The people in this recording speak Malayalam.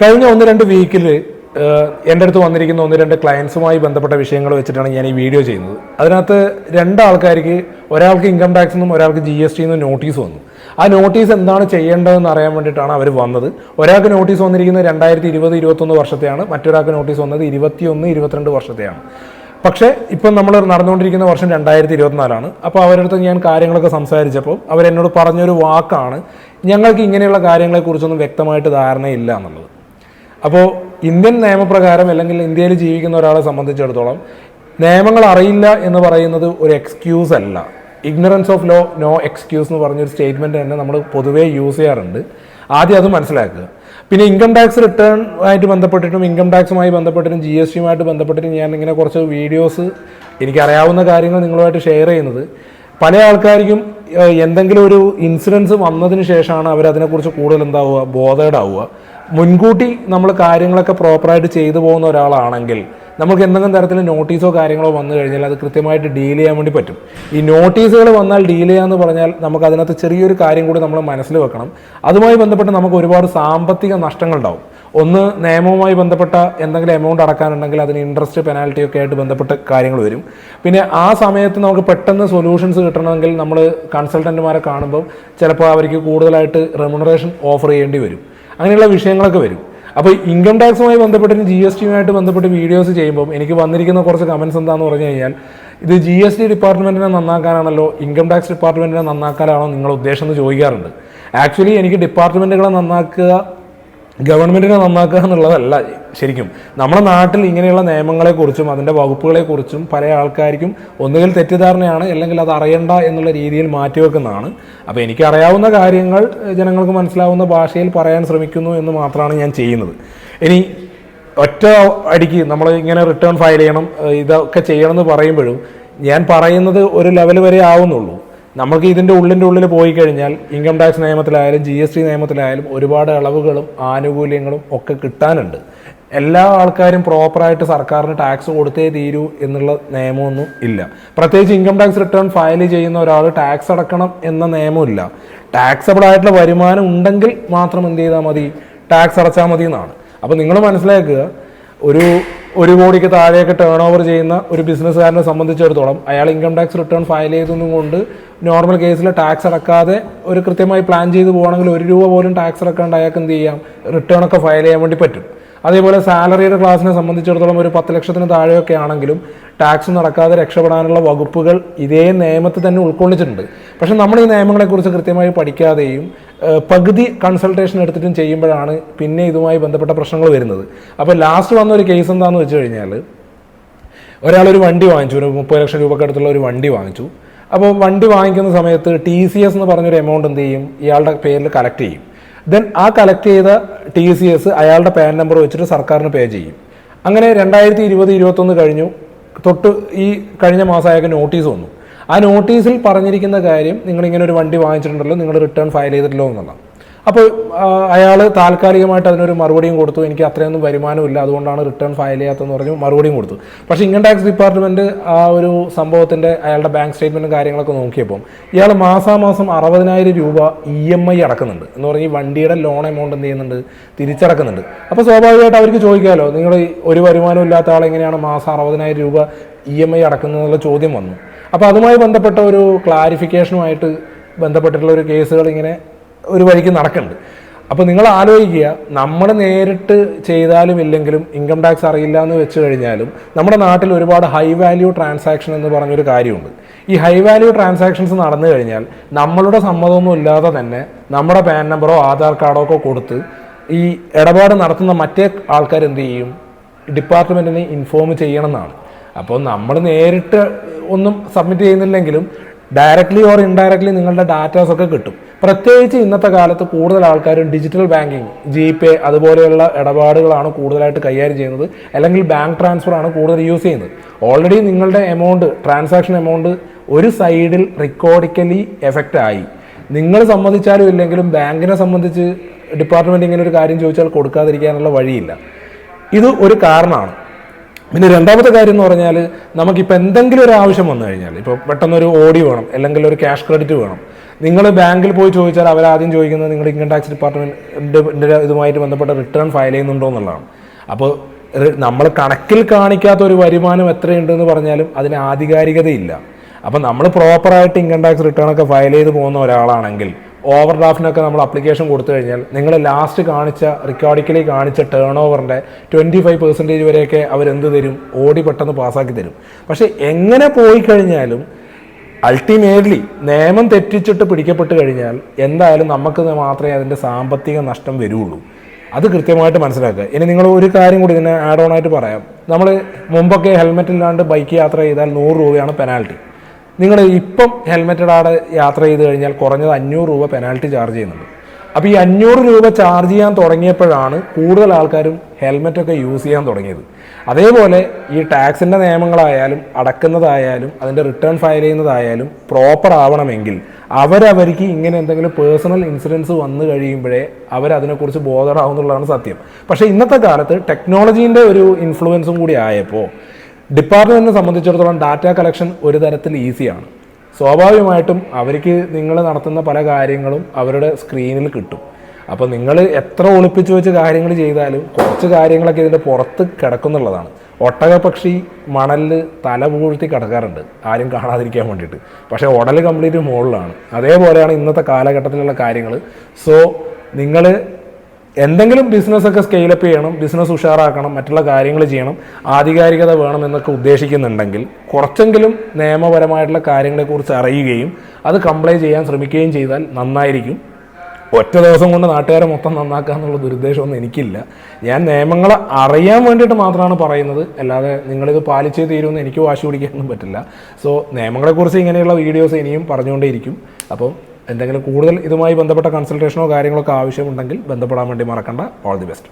കഴിഞ്ഞ ഒന്ന് രണ്ട് വീക്കിൽ എന്റെ അടുത്ത് വന്നിരിക്കുന്ന ഒന്ന് രണ്ട് ക്ലയൻസുമായി ബന്ധപ്പെട്ട വിഷയങ്ങൾ വെച്ചിട്ടാണ് ഞാൻ ഈ വീഡിയോ ചെയ്യുന്നത്. അതിനകത്ത് രണ്ട് ആൾക്കാർക്ക് ഒരാൾക്ക് ഇൻകം ടാക്സ് നിന്നും ഒരാൾക്ക് ജി എസ് ടി നിന്നും നോട്ടീസ് വന്നു. ആ നോട്ടീസ് എന്താണ് ചെയ്യേണ്ടതെന്ന് അറിയാൻ വേണ്ടിയിട്ടാണ് അവർ വന്നത്. ഒരാൾക്ക് നോട്ടീസ് വന്നിരിക്കുന്നത് രണ്ടായിരത്തി ഇരുപത് ഇരുപത്തൊന്ന് വർഷത്തെയാണ്. മറ്റൊരാൾക്ക് നോട്ടീസ് വന്നത് ഇരുപത്തിയൊന്ന് ഇരുപത്തിരണ്ട് വർഷത്തെയാണ്. പക്ഷേ ഇപ്പം നമ്മൾ നടന്നുകൊണ്ടിരിക്കുന്ന വർഷം രണ്ടായിരത്തി ഇരുപത്തിനാലാണ്. അപ്പോൾ അവരടുത്ത് ഞാൻ കാര്യങ്ങളൊക്കെ സംസാരിച്ചപ്പോൾ അവരെന്നോട് പറഞ്ഞൊരു വാക്കാണ് ഞങ്ങൾക്ക് ഇങ്ങനെയുള്ള കാര്യങ്ങളെക്കുറിച്ചൊന്നും വ്യക്തമായിട്ട് ധാരണയില്ല എന്നുള്ളത്. അപ്പോൾ ഇന്ത്യൻ നിയമപ്രകാരം അല്ലെങ്കിൽ ഇന്ത്യയിൽ ജീവിക്കുന്ന ഒരാളെ സംബന്ധിച്ചിടത്തോളം നിയമങ്ങൾ അറിയില്ല എന്ന് പറയുന്നത് ഒരു എക്സ്ക്യൂസ് അല്ല. Ignorance of law no excuse എന്ന് പറഞ്ഞൊരു സ്റ്റേറ്റ്മെന്റ് തന്നെ നമ്മൾ പൊതുവേ യൂസ് ചെയ്യാറുണ്ട്. ആദ്യം അത് മനസ്സിലാക്കുക. പിന്നെ ഇൻകം ടാക്സ് റിട്ടേൺ ആയിട്ട് ബന്ധപ്പെട്ടിട്ടും ഇൻകം ടാക്സുമായി ബന്ധപ്പെട്ടിട്ടും ജി എസ് ടിയുമായിട്ട് ബന്ധപ്പെട്ടിട്ടും ഞാൻ ഇങ്ങനെ കുറച്ച് വീഡിയോസ് എനിക്കറിയാവുന്ന കാര്യങ്ങൾ നിങ്ങളുമായിട്ട് ഷെയർ ചെയ്യുന്നത്. പല ആൾക്കാർക്കും എന്തെങ്കിലും ഒരു ഇൻസിഡൻസ് വന്നതിന് ശേഷമാണ് അവരതിനെക്കുറിച്ച് കൂടുതൽ എന്താവുക ബോധേഡാവുക മുൻകൂട്ടി നമ്മൾ കാര്യങ്ങളൊക്കെ പ്രോപ്പറായിട്ട് ചെയ്തു പോകുന്ന ഒരാളാണെങ്കിൽ നമുക്ക് എന്തെങ്കിലും തരത്തിൽ നോട്ടീസോ കാര്യങ്ങളോ വന്നു കഴിഞ്ഞാൽ അത് കൃത്യമായിട്ട് ഡീൽ ചെയ്യാൻ വേണ്ടി പറ്റും. ഈ നോട്ടീസുകൾ വന്നാൽ ഡീൽ ചെയ്യാന്ന് പറഞ്ഞാൽ നമുക്ക് അതിനകത്ത് ചെറിയൊരു കാര്യം കൂടി നമ്മൾ മനസ്സിൽ വെക്കണം. അതുമായി ബന്ധപ്പെട്ട് നമുക്ക് ഒരുപാട് സാമ്പത്തിക നഷ്ടങ്ങൾ ഉണ്ടാവും ഒന്ന് നിയമവുമായി ബന്ധപ്പെട്ട എന്തെങ്കിലും എമൗണ്ട് അടക്കാനുണ്ടെങ്കിൽ അതിന് ഇൻട്രസ്റ്റ് പെനാൽറ്റി ഒക്കെ ആയിട്ട് ബന്ധപ്പെട്ട് കാര്യങ്ങൾ വരും. പിന്നെ ആ സമയത്ത് നമുക്ക് പെട്ടെന്ന് സൊല്യൂഷൻസ് കിട്ടണമെങ്കിൽ നമ്മൾ കൺസൾട്ടന്റുമാരെ കാണുമ്പോൾ ചിലപ്പോൾ അവർക്ക് കൂടുതലായിട്ട് റെമുണറേഷൻ ഓഫർ ചെയ്യേണ്ടി വരും. അങ്ങനെയുള്ള വിഷയങ്ങളൊക്കെ വരും. അപ്പോൾ ഇൻകം ടാക്സുമായി ബന്ധപ്പെട്ടും ജി എസ് ടിയുമായിട്ട് ബന്ധപ്പെട്ട് വീഡിയോസ് ചെയ്യുമ്പോൾ എനിക്ക് വന്നിരിക്കുന്ന കുറച്ച് കമൻസ് എന്താണെന്ന് പറഞ്ഞു കഴിഞ്ഞാൽ ഇത് ജി എസ് ടി ഡിപ്പാർട്ട്മെന്റിനെ നന്നാക്കാനാണല്ലോ ഇൻകം ടാക്സ് ഡിപ്പാർട്ട്മെന്റിനെ നന്നാക്കാനാണോ നിങ്ങൾ ഉദ്ദേശം എന്ന് ചോദിക്കാറുണ്ട്. ആക്ച്വലി എനിക്ക് ഡിപ്പാർട്ട്മെന്റുകളെ നന്നാക്കുക ഗവൺമെന്റിനെ നന്നാക്കുക എന്നുള്ളതല്ല. ശരിക്കും നമ്മുടെ നാട്ടിൽ ഇങ്ങനെയുള്ള നിയമങ്ങളെക്കുറിച്ചും അതിന്റെ വകുപ്പുകളെക്കുറിച്ചും പല ആൾക്കാർക്കും ഒന്നുകിൽ തെറ്റിദ്ധാരണയാണ് അല്ലെങ്കിൽ അത് അറിയണ്ട എന്നുള്ള രീതിയിൽ മാറ്റിവെക്കുന്നതാണ്. അപ്പോൾ എനിക്കറിയാവുന്ന കാര്യങ്ങൾ ജനങ്ങൾക്ക് മനസ്സിലാവുന്ന ഭാഷയിൽ പറയാൻ ശ്രമിക്കുന്നു എന്ന് മാത്രമാണ് ഞാൻ ചെയ്യുന്നത്. ഇനി ഒറ്റ അടിക്ക് നമ്മൾ ഇങ്ങനെ റിട്ടേൺ ഫയൽ ചെയ്യണം ഇതൊക്കെ ചെയ്യണമെന്ന് പറയുമ്പോഴും ഞാൻ പറയുന്നത് ഒരു ലെവൽ വരെ ആവുന്നുള്ളൂ. നമുക്ക് ഇതിന്റെ ഉള്ളിന്റെ ഉള്ളിൽ പോയി കഴിഞ്ഞാൽ ഇൻകം ടാക്സ് നിയമത്തിലായാലും ജി എസ് ടി നിയമത്തിലായാലും ഒരുപാട് ഇളവുകളും ആനുകൂല്യങ്ങളും ഒക്കെ കിട്ടാനുണ്ട്. എല്ലാ ആൾക്കാരും പ്രോപ്പറായിട്ട് സർക്കാരിന് ടാക്സ് കൊടുത്തേ തീരൂ എന്നുള്ള നിയമമൊന്നും ഇല്ല. പ്രത്യേകിച്ച് ഇൻകം ടാക്സ് റിട്ടേൺ ഫയൽ ചെയ്യുന്ന ഒരാൾ ടാക്സ് അടക്കണം എന്ന നിയമമില്ല. ടാക്സബിൾ ആയിട്ടുള്ള വരുമാനം ഉണ്ടെങ്കിൽ മാത്രം എന്ത് ചെയ്താൽ മതി? ടാക്സ് അടച്ചാൽ മതി എന്നാണ് അപ്പോൾ നിങ്ങൾ മനസ്സിലാക്കുക ഒരു ഒരു കോടിക്ക് താഴെയൊക്കെ ടേൺ ഓവർ ചെയ്യുന്ന ഒരു ബിസിനസ്സുകാരനെ സംബന്ധിച്ചിടത്തോളം അയാൾ ഇൻകം ടാക്സ് റിട്ടേൺ ഫയൽ ചെയ്തതും കൊണ്ട് നോർമൽ കേസിൽ ടാക്സ് അടക്കാതെ ഒരു കൃത്യമായി പ്ലാൻ ചെയ്ത് പോകണമെങ്കിൽ ഒരു രൂപ പോലും ടാക്സ് അടക്കാണ്ട് അയാൾക്ക് എന്ത് ചെയ്യാം? റിട്ടേൺ ഒക്കെ ഫയൽ ചെയ്യാൻ വേണ്ടി പറ്റും. അതേപോലെ സാലറിയുടെ ക്ലാസ്സിനെ സംബന്ധിച്ചിടത്തോളം ഒരു പത്ത് ലക്ഷത്തിന് താഴെയൊക്കെ ആണെങ്കിലും ടാക്സ് നടക്കാതെ രക്ഷപ്പെടാനുള്ള വകുപ്പുകൾ ഇതേ നിയമത്തിൽ തന്നെ ഉൾക്കൊള്ളിച്ചിട്ടുണ്ട്. പക്ഷെ നമ്മൾ ഈ നിയമങ്ങളെക്കുറിച്ച് കൃത്യമായി പഠിക്കാതെയും പകുതി കൺസൾട്ടേഷൻ എടുത്തിട്ടും ചെയ്യുമ്പോഴാണ് പിന്നെ ഇതുമായി ബന്ധപ്പെട്ട പ്രശ്നങ്ങൾ വരുന്നത്. അപ്പോൾ ലാസ്റ്റ് വന്ന ഒരു കേസ് എന്താണെന്ന് വെച്ച് കഴിഞ്ഞാൽ ഒരാളൊരു വണ്ടി വാങ്ങിച്ചു ഒരു മുപ്പത് ലക്ഷം രൂപക്ക് അടുത്തുള്ള ഒരു വണ്ടി വാങ്ങിച്ചു. അപ്പോൾ വണ്ടി വാങ്ങിക്കുന്ന സമയത്ത് ടി സി എസ് എന്ന് പറഞ്ഞൊരു എമൗണ്ട് എന്ത് ചെയ്യും? ഇയാളുടെ പേരിൽ കളക്ട് ചെയ്യും. ദെൻ ആ കളക്ട് ചെയ്ത ടി സി എസ് അയാളുടെ പാൻ നമ്പർ വെച്ചിട്ട് സർക്കാരിന് പേ ചെയ്യും. അങ്ങനെ രണ്ടായിരത്തി ഇരുപത് ഇരുപത്തൊന്ന് കഴിഞ്ഞു. തൊട്ട് ഈ കഴിഞ്ഞ മാസം നോട്ടീസ് വന്നു. ആ നോട്ടീസിൽ പറഞ്ഞിരിക്കുന്ന കാര്യം നിങ്ങൾ ഇങ്ങനെ ഒരു വണ്ടി വാങ്ങിച്ചിട്ടുണ്ടല്ലോ നിങ്ങൾ റിട്ടേൺ ഫയൽ ചെയ്തിട്ടില്ലോ എന്നുള്ളതാണ്. അപ്പോൾ അയാൾ താൽക്കാലികമായിട്ട് അതിനൊരു മറുപടിയും കൊടുത്തു. എനിക്ക് അത്രയൊന്നും വരുമാനമില്ല. അതുകൊണ്ടാണ് റിട്ടേൺ ഫയൽ ചെയ്യാത്തതെന്ന് പറഞ്ഞു മറുപടിയും കൊടുത്തു. പക്ഷേ ഇൻകം ടാക്സ് ഡിപ്പാർട്ട്മെന്റ് ആ ഒരു സംഭവത്തിന്റെ അയാളുടെ ബാങ്ക് സ്റ്റേറ്റ്മെന്റും കാര്യങ്ങളൊക്കെ നോക്കിയപ്പോൾ ഇയാൾ മാസാമാസം അറുപതിനായിരം രൂപ ഇ എം ഐ അടക്കുന്നുണ്ട്. എന്ന് പറഞ്ഞ് ഈ വണ്ടിയുടെ ലോൺ എമൗണ്ട് എന്ത് ചെയ്യുന്നുണ്ട്? തിരിച്ചടക്കുന്നുണ്ട്. അപ്പോൾ സ്വാഭാവികമായിട്ട് അവർക്ക് ചോദിക്കാമല്ലോ നിങ്ങൾ ഒരു വരുമാനം ഇല്ലാത്ത ആൾ എങ്ങനെയാണ് മാസം അറുപതിനായിരം രൂപ ഇ എം ഐ അടക്കുന്നതെന്നുള്ള ചോദ്യം വന്നു? അപ്പോൾ അതുമായി ബന്ധപ്പെട്ട ഒരു ക്ലാരിഫിക്കേഷനുമായിട്ട് ബന്ധപ്പെട്ടിട്ടുള്ള ഒരു കേസുകൾ ഇങ്ങനെ ഒരു വഴിക്ക് നടക്കുന്നുണ്ട് അപ്പോൾ നിങ്ങൾ ആലോചിക്കുക നമ്മൾ നേരിട്ട് ചെയ്താലും ഇല്ലെങ്കിലും ഇൻകം ടാക്സ് അറിയില്ല എന്ന് വെച്ച് കഴിഞ്ഞാലും നമ്മുടെ നാട്ടിൽ ഒരുപാട് ഹൈ വാല്യൂ ട്രാൻസാക്ഷൻ എന്ന് പറഞ്ഞൊരു കാര്യമുണ്ട്. ഈ ഹൈ വാല്യൂ ട്രാൻസാക്ഷൻസ് നടന്നു കഴിഞ്ഞാൽ നമ്മളുടെ സമ്മതമൊന്നും ഇല്ലാതെ തന്നെ നമ്മുടെ പാൻ നമ്പറോ ആധാർ കാർഡോ ഒക്കെ കൊടുത്ത് ഈ ഇടപാട് നടത്തുന്ന മറ്റേ ആൾക്കാർ എന്ത് ചെയ്യും? ഡിപ്പാർട്ട്മെന്റിനെ ഇൻഫോം ചെയ്യണം എന്നാണ് അപ്പോൾ നമ്മൾ നേരിട്ട് ഒന്നും സബ്മിറ്റ് ചെയ്യുന്നില്ലെങ്കിലും ഡയറക്ട്ലി ഓർ ഇൻഡയറക്ട്ലി നിങ്ങളുടെ ഡാറ്റാസ് ഒക്കെ കിട്ടും. പ്രത്യേകിച്ച് ഇന്നത്തെ കാലത്ത് കൂടുതൽ ആൾക്കാരും ഡിജിറ്റൽ ബാങ്കിങ് ജി പേ അതുപോലെയുള്ള ഇടപാടുകളാണ് കൂടുതലായിട്ട് കൈകാര്യം ചെയ്യുന്നത്. അല്ലെങ്കിൽ ബാങ്ക് ട്രാൻസ്ഫർ ആണ് കൂടുതൽ യൂസ് ചെയ്യുന്നത്. ഓൾറെഡി നിങ്ങളുടെ എമൗണ്ട് ട്രാൻസാക്ഷൻ എമൗണ്ട് ഒരു സൈഡിൽ റിക്കോർഡിക്കലി എഫക്റ്റ് ആയി. നിങ്ങൾ സംബന്ധിച്ചാലും ഇല്ലെങ്കിലും ബാങ്കിനെ സംബന്ധിച്ച് ഡിപ്പാർട്ട്മെന്റ് ഇങ്ങനെ ഒരു കാര്യം ചോദിച്ചാൽ കൊടുക്കാതിരിക്കാനുള്ള വഴിയില്ല. ഇത് ഒരു കാരണമാണ്. പിന്നെ രണ്ടാമത്തെ കാര്യം എന്ന് പറഞ്ഞാൽ നമുക്കിപ്പോൾ എന്തെങ്കിലും ഒരു ആവശ്യം വന്നു കഴിഞ്ഞാൽ ഇപ്പോൾ പെട്ടെന്നൊരു ഓടി വേണം അല്ലെങ്കിൽ ഒരു ക്യാഷ് ക്രെഡിറ്റ് വേണം. നിങ്ങൾ ബാങ്കിൽ പോയി ചോദിച്ചാൽ അവർ ആദ്യം ചോദിക്കുന്നത് നിങ്ങളുടെ ഇൻകം ടാക്സ് ഡിപ്പാർട്ട്മെന്റിന്റെ ഇതുമായിട്ട് ബന്ധപ്പെട്ട റിട്ടേൺ ഫയൽ ചെയ്യുന്നുണ്ടോ എന്നുള്ളതാണ്. അപ്പോൾ നമ്മൾ കണക്കിൽ കാണിക്കാത്ത ഒരു വരുമാനം എത്രയുണ്ടെന്ന് പറഞ്ഞാലും അതിന് ആധികാരികതയില്ല. അപ്പം നമ്മൾ പ്രോപ്പറായിട്ട് ഇൻകം ടാക്സ് റിട്ടേൺ ഒക്കെ ഫയൽ ചെയ്ത് പോകുന്ന ഒരാളാണെങ്കിൽ ഓവർ ഡ്രാഫ്റ്റിനൊക്കെ നമ്മൾ അപ്ലിക്കേഷൻ കൊടുത്തു കഴിഞ്ഞാൽ നിങ്ങൾ ലാസ്റ്റ് കാണിച്ച റിക്കോർഡിക്കലി കാണിച്ച ടേൺ ഓവറിന്റെ ട്വന്റി ഫൈവ് പെർസെന്റേജ് വരെയൊക്കെ അവരെന്ത് തരും? ഓടി പെട്ടെന്ന് പാസ്സാക്കി തരും. പക്ഷേ എങ്ങനെ പോയി കഴിഞ്ഞാലും അൾട്ടിമേറ്റ്ലി നിയമം തെറ്റിച്ചിട്ട് പിടിക്കപ്പെട്ട് കഴിഞ്ഞാൽ എന്തായാലും നമുക്ക് മാത്രമേ അതിന്റെ സാമ്പത്തിക നഷ്ടം വരുള്ളൂ. അത് കൃത്യമായിട്ട് മനസ്സിലാക്കുക. ഇനി നിങ്ങൾ ഒരു കാര്യം കൂടി ഇതിനെ ആഡ് ഓൺ ആയിട്ട് പറയാം. നമ്മൾ മുമ്പൊക്കെ ഹെൽമെറ്റ് ഇല്ലാണ്ട് ബൈക്ക് യാത്ര ചെയ്താൽ നൂറ് രൂപയാണ് പെനാൽറ്റി നിങ്ങൾ ഇപ്പം ഹെൽമെറ്റ് ഇടാതെ യാത്ര ചെയ്ത് കഴിഞ്ഞാൽ കുറഞ്ഞത് അഞ്ഞൂറ് രൂപ പെനാൽറ്റി ചാർജ് ചെയ്യുന്നുണ്ട്. അപ്പോൾ ഈ അഞ്ഞൂറ് രൂപ ചാർജ് ചെയ്യാൻ തുടങ്ങിയപ്പോഴാണ് കൂടുതൽ ആൾക്കാരും ഹെൽമെറ്റൊക്കെ യൂസ് ചെയ്യാൻ തുടങ്ങിയത്. അതേപോലെ ഈ ടാക്സിന്റെ നിയമങ്ങളായാലും അടക്കുന്നതായാലും അതിന്റെ റിട്ടേൺ ഫയൽ ചെയ്യുന്നതായാലും പ്രോപ്പർ ആവണമെങ്കിൽ അവരവർക്ക് ഇങ്ങനെ എന്തെങ്കിലും പേഴ്സണൽ ഇൻസിഡൻസ് വന്നു കഴിയുമ്പോഴേ അവരതിനെക്കുറിച്ച് ബോധറാവുന്നുള്ളതാണ് സത്യം. പക്ഷേ ഇന്നത്തെ കാലത്ത് ടെക്നോളജീന്റെ ഒരു ഇൻഫ്ലുവൻസും കൂടി ആയപ്പോൾ ഡിപ്പാർട്ട്മെന്റിനെ സംബന്ധിച്ചിടത്തോളം ഡാറ്റ കളക്ഷൻ ഒരു തരത്തിൽ ഈസിയാണ് സ്വാഭാവികമായിട്ടും അവർക്ക് നിങ്ങൾ നടത്തുന്ന പല കാര്യങ്ങളും അവരുടെ സ്ക്രീനിൽ കിട്ടും. അപ്പോൾ നിങ്ങൾ എത്ര ഒളിപ്പിച്ചു വെച്ച് കാര്യങ്ങൾ ചെയ്താലും കുറച്ച് കാര്യങ്ങളൊക്കെ ഇതിന്റെ പുറത്ത് കിടക്കുന്നുള്ളതാണ്. ഒട്ടകപക്ഷി മണലിൽ തല പൂഴ്ത്തി കിടക്കാറുണ്ട്. ആരും കാണാതിരിക്കാൻ വേണ്ടിയിട്ട്. പക്ഷേ ഉടൽ കംപ്ലീറ്റ് മുകളിലാണ് അതേപോലെയാണ് ഇന്നത്തെ കാലഘട്ടത്തിലുള്ള കാര്യങ്ങൾ സോ നിങ്ങൾ എന്തെങ്കിലും ബിസിനസ്സൊക്കെ സ്കെയിലപ്പ് ചെയ്യണം ബിസിനസ് ഉഷാറാക്കണം മറ്റുള്ള കാര്യങ്ങൾ ചെയ്യണം ആധികാരികത വേണം എന്നൊക്കെ ഉദ്ദേശിക്കുന്നുണ്ടെങ്കിൽ കുറച്ചെങ്കിലും നിയമപരമായിട്ടുള്ള കാര്യങ്ങളെക്കുറിച്ച് അറിയുകയും അത് കംപ്ലൈ ചെയ്യാൻ ശ്രമിക്കുകയും ചെയ്താൽ നന്നായിരിക്കും. ഒറ്റ ദിവസം കൊണ്ട് നാട്ടുകാരെ മൊത്തം നന്നാക്കുക എന്നുള്ള ദുരുദ്ദേശമൊന്നും എനിക്കില്ല. ഞാൻ നിയമങ്ങൾ അറിയാൻ വേണ്ടിയിട്ട് മാത്രമാണ് പറയുന്നത്. അല്ലാതെ നിങ്ങളിത് പാലിച്ചേ തീരുമെന്ന് എനിക്ക് വാശി പിടിക്കാനൊന്നും പറ്റില്ല. സോ നിയമങ്ങളെക്കുറിച്ച് ഇങ്ങനെയുള്ള വീഡിയോസ് ഇനിയും പറഞ്ഞുകൊണ്ടേയിരിക്കും. അപ്പം എന്തെങ്കിലും കൂടുതൽ ഇതുമായി ബന്ധപ്പെട്ട കൺസൾട്ടേഷനോ കാര്യങ്ങളൊക്കെ ആവശ്യമുണ്ടെങ്കിൽ ബന്ധപ്പെടാൻ വേണ്ടി മറക്കണ്ട. All the best